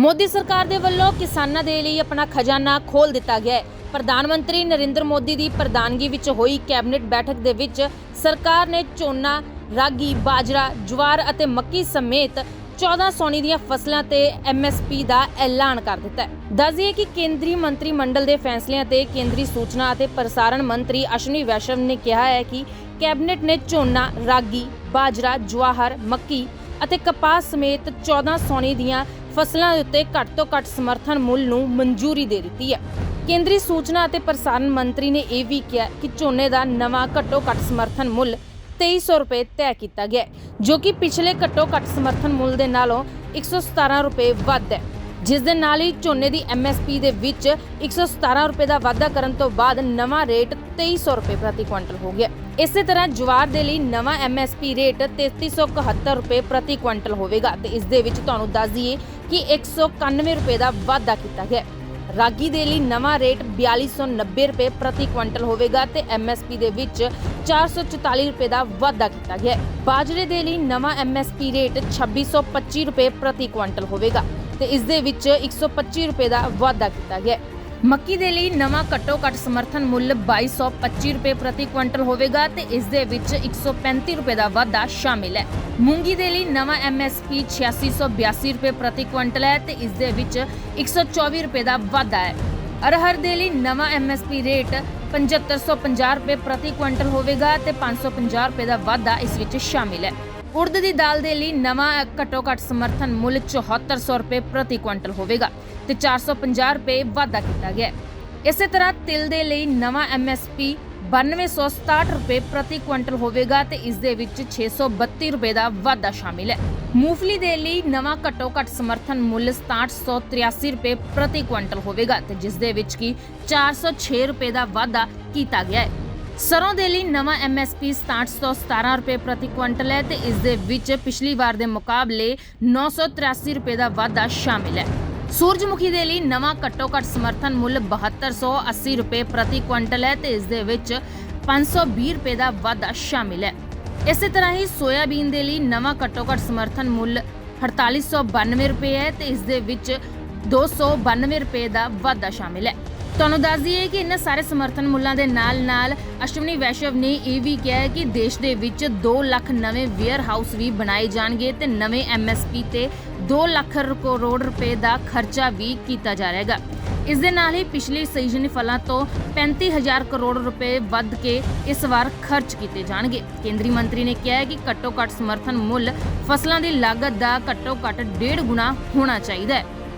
ਮੋਦੀ ਸਰਕਾਰ ਦੇ ਵੱਲੋਂ ਕਿਸਾਨਾਂ ਦੇ ਲਈ ਆਪਣਾ ਖਜ਼ਾਨਾ ਖੋਲ ਦਿੱਤਾ ਗਿਆ ਹੈ। ਪ੍ਰਧਾਨ ਮੰਤਰੀ ਨਰਿੰਦਰ ਮੋਦੀ ਦੀ ਪ੍ਰਧਾਨਗੀ ਵਿੱਚ ਹੋਈ ਕੈਬਨਿਟ ਬੈਠਕ ਦੇ ਵਿੱਚ ਸਰਕਾਰ ਨੇ ਝੋਨਾ, ਰਾਗੀ, ਬਾਜਰਾ, ਜਵਾਰ ਅਤੇ ਮੱਕੀ ਸਮੇਤ 14 ਸੋਨੀ ਦੀਆਂ ਫਸਲਾਂ ਤੇ ਐਮਐਸਪੀ ਦਾ ਐਲਾਨ ਕਰ ਦਿੱਤਾ ਹੈ। ਦੱਸਦੀਏ ਕਿ ਕੇਂਦਰੀ ਮੰਤਰੀ ਮੰਡਲ ਦੇ ਫੈਸਲਿਆਂ ਤੇ ਕੇਂਦਰੀ ਸੂਚਨਾ ਅਤੇ ਪ੍ਰਸਾਰਣ ਮੰਤਰੀ ਅਸ਼ਵਨੀ ਵੈਸ਼ਨਵ ਨੇ ਕਿਹਾ ਹੈ ਕਿ ਕੈਬਨਿਟ ਨੇ ਝੋਨਾ, ਰਾਗੀ, ਬਾਜਰਾ, ਜਵਾਹਰ, ਮੱਕੀ ਅਤੇ ਕਪਾਸ ਸਮੇਤ 14 ਸੋਨੀ ਦੀਆਂ ਫਸਲਾਂ ਦੇ ਉੱਤੇ ਘੱਟ ਤੋਂ ਘੱਟ ਸਮਰਥਨ ਮੁੱਲ ਨੂੰ ਮਨਜ਼ੂਰੀ ਦੇ ਦਿੱਤੀ ਹੈ। ਕੇਂਦਰੀ ਸੂਚਨਾ ਅਤੇ ਪ੍ਰਸਾਰਣ ਮੰਤਰੀ ਨੇ ਇਹ ਵੀ ਕਿਹਾ ਕਿ ਝੋਨੇ ਦਾ ਨਵਾਂ ਘੱਟੋ ਘੱਟ ਸਮਰਥਨ ਮੁੱਲ 2300 ਰੁਪਏ ਤੈਅ ਕੀਤਾ ਗਿਆ ਜੋ ਕਿ ਪਿਛਲੇ ਘੱਟੋ ਘੱਟ ਸਮਰਥਨ ਮੁੱਲ ਦੇ ਨਾਲੋਂ 117 ਰੁਪਏ ਵੱਧ ਹੈ। ਜਿਸ ਦੇ ਨਾਲ ਹੀ ਝੋਨੇ ਦੀ ਐਮਐਸਪੀ ਦੇ ਵਿੱਚ 117 ਰੁਪਏ ਦਾ ਵਾਧਾ ਕਰਨ ਤੋਂ ਬਾਅਦ ਨਵਾਂ ਰੇਟ 2300 ਰੁਪਏ ਪ੍ਰਤੀ ਕੁਇੰਟਲ ਹੋ ਗਿਆ ਇਸੇ ਤਰ੍ਹਾਂ ਜਵਾਰ ਦੇ ਲਈ ਨਵਾਂ ਐਮਐਸਪੀ ਰੇਟ 3371 ਰੁਪਏ ਪ੍ਰਤੀ ਕੁਇੰਟਲ ਹੋਵੇਗਾ ਤੇ ਇਸ ਦੇ ਵਿੱਚ ਤੁਹਾਨੂੰ ਦੱਸ ਦਈਏ ਕਿ 191 ਰੁਪਏ ਦਾ ਵਾਧਾ ਕੀਤਾ ਗਿਆ। ਰਾਗੀ ਦੇ ਲਈ ਨਵਾਂ ਰੇਟ 4290 ਰੁਪਏ ਪ੍ਰਤੀ ਕੁਇੰਟਲ ਹੋਵੇਗਾ ਤੇ ਐਮਐਸਪੀ ਦੇ ਵਿੱਚ 444 ਰੁਪਏ ਦਾ ਵਾਧਾ ਕੀਤਾ ਗਿਆ। ਬਾਜਰੇ ਦੇ ਲਈ ਨਵਾਂ ਐਮਐਸਪੀ ਰੇਟ 2625 ਰੁਪਏ ਪ੍ਰਤੀ ਕੁਇੰਟਲ ਹੋਵੇਗਾ ਤੇ ਇਸ ਦੇ ਵਿੱਚ 125 ਰੁਪਏ ਦਾ ਵਾਧਾ ਕੀਤਾ ਗਿਆ। ਮੱਕੀ ਦੇ ਲਈ ਨਵਾਂ ਘੱਟੋ ਘੱਟ ਸਮਰਥਨ ਮੁੱਲ 2225 ਰੁਪਏ ਪ੍ਰਤੀ ਕੁਇੰਟਲ ਹੋਵੇਗਾ ਤੇ ਇਸ ਦੇ ਵਿੱਚ 135 ਰੁਪਏ ਦਾ ਵਾਧਾ ਸ਼ਾਮਿਲ ਹੈ। ਮੂੰਗੀ ਦੇ ਲਈ ਨਵਾਂ ਐਮਐਸਪੀ 8682 ਰੁਪਏ ਪ੍ਰਤੀ ਕੁਇੰਟਲ ਹੈ ਤੇ ਇਸ ਦੇ ਵਿੱਚ 124 ਰੁਪਏ ਦਾ ਵਾਧਾ ਹੈ। ਅਰਹਰ ਦੇ ਲਈ ਨਵਾਂ ਐਮਐਸਪੀ ਰੇਟ 7550 ਰੁਪਏ ਪ੍ਰਤੀ ਕੁਇੰਟਲ ਹੋਵੇਗਾ ਤੇ 550 ਰੁਪਏ ਦਾ ਵਾਧਾ ਇਸ ਵਿੱਚ ਸ਼ਾਮਿਲ ਹੈ। ਉਰਦ ਦੀ ਦਾਲ ਦੇ ਲਈ ਨਵਾਂ ਘੱਟੋ ਘੱਟ ਸਮਰਥਨ ਮੁੱਲ 7400 ਰੁਪਏ ਪ੍ਰਤੀ ਕੁਇੰਟਲ ਹੋਵੇਗਾ। ਤੇ 450 ਰੁਪਏ ਵਾਧਾ ਕੀਤਾ ਗਿਆ ਇਸੇ ਤਰ੍ਹਾਂ ਤਿਲ ਦੇ ਲਈ ਨਵਾਂ ਐਮਐਸਪੀ 9267 ਰੁਪਏ ਪ੍ਰਤੀ ਕੁਇੰਟਲ ਹੋਵੇਗਾ ਤੇ ਇਸ ਦੇ ਵਿੱਚ 632 ਰੁਪਏ ਦਾ ਵਾਧਾ ਸ਼ਾਮਿਲ ਹੈ। ਮੂੰਗਫਲੀ ਦੇ ਲਈ ਨਵਾਂ ਘੱਟੋ ਘੱਟ ਸਮਰਥਨ ਮੁੱਲ 6783 ਰੁਪਏ ਪ੍ਰਤੀ ਕੁਇੰਟਲ ਹੋਵੇਗਾ ਤੇ ਜਿਸ ਦੇ ਵਿੱਚ ਕੀ 406 ਰੁਪਏ ਦਾ ਵਾਧਾ ਕੀਤਾ ਗਿਆ ਹੈ। ਸਰੋਂ ਦੇ ਲਈ ਨਵਾਂ MSP 6717 ਰੁਪਏ ਪ੍ਰਤੀ ਕੁਇੰਟਲ ਹੈ ਤੇ ਇਸ ਦੇ ਵਿੱਚ ਪਿਛਲੀ ਵਾਰ ਦੇ ਮੁਕਾਬਲੇ 983 ਰੁਪਏ ਦਾ ਵਾਧਾ ਸ਼ਾਮਿਲ ਹੈ। ਸੂਰਜਮੁਖੀ ਦੇ ਲਈ ਨਵਾਂ ਘੱਟੋ ਘੱਟ ਸਮਰਥਨ ਮੁੱਲ 7280 ਰੁਪਏ ਪ੍ਰਤੀ ਕੁਇੰਟਲ ਹੈ ਤੇ ਇਸ ਦੇ ਵਿੱਚ 520 ਰੁਪਏ ਦਾ ਵਾਧਾ ਸ਼ਾਮਿਲ ਹੈ। ਇਸੇ ਤਰ੍ਹਾਂ ਹੀ ਸੋਇਆਬੀਨ ਦੇ ਲਈ ਨਵਾਂ ਘੱਟੋ ਘੱਟ ਸਮਰਥਨ ਮੁੱਲ 4892 ਰੁਪਏ ਹੈ ਤੇ ਇਸ ਦੇ ਵਿੱਚ 292 ਰੁਪਏ ਦਾ ਵਾਧਾ ਸ਼ਾਮਿਲ ਹੈ। ਤੁਹਾਨੂੰ ਦੱਸ ਦਈਏ ਕਿ ਇਹਨਾਂ ਸਾਰੇ ਸਮਰਥਨ ਮੁੱਲਾਂ ਦੇ ਨਾਲ-ਨਾਲ ਅਸ਼ਵਨੀ ਵੈਸ਼ਵ ਨੇ ਇਹ ਵੀ ਕਿਹਾ ਕਿ ਦੇਸ਼ ਦੇ ਵਿੱਚ 2 ਲੱਖ ਨਵੇਂ ਵੇਅਰ ਹਾਊਸ ਵੀ ਬਣਾਏ ਜਾਣਗੇ ਤੇ ਨਵੇਂ ਐਮਐਸਪੀ ਤੇ 2 ਲੱਖ ਕਰੋੜ ਰੁਪਏ ਦਾ ਖਰਚਾ ਵੀ ਕੀਤਾ ਜਾ ਰਹੇਗਾ ਇਸ ਦੇ ਨਾਲ ਹੀ ਪਿਛਲੇ ਸੀਜ਼ਨ ਫਲਾਂ ਤੋਂ 35000 ਕਰੋੜ ਰੁਪਏ ਵੱਧ ਕੇ ਇਸ ਵਾਰ ਖਰਚ ਕੀਤੇ ਜਾਣਗੇ। ਕੇਂਦਰੀ ਮੰਤਰੀ ਨੇ ਕਿਹਾ ਕਿ ਘੱਟੋ ਘੱਟ ਸਮਰਥਨ ਮੁੱਲ ਫਸਲਾਂ ਦੀ ਲਾਗਤ ਦਾ ਘੱਟੋ ਘੱਟ ਡੇਢ ਗੁਣਾ ਹੋਣਾ ਚਾਹੀਦਾ ਹੈ।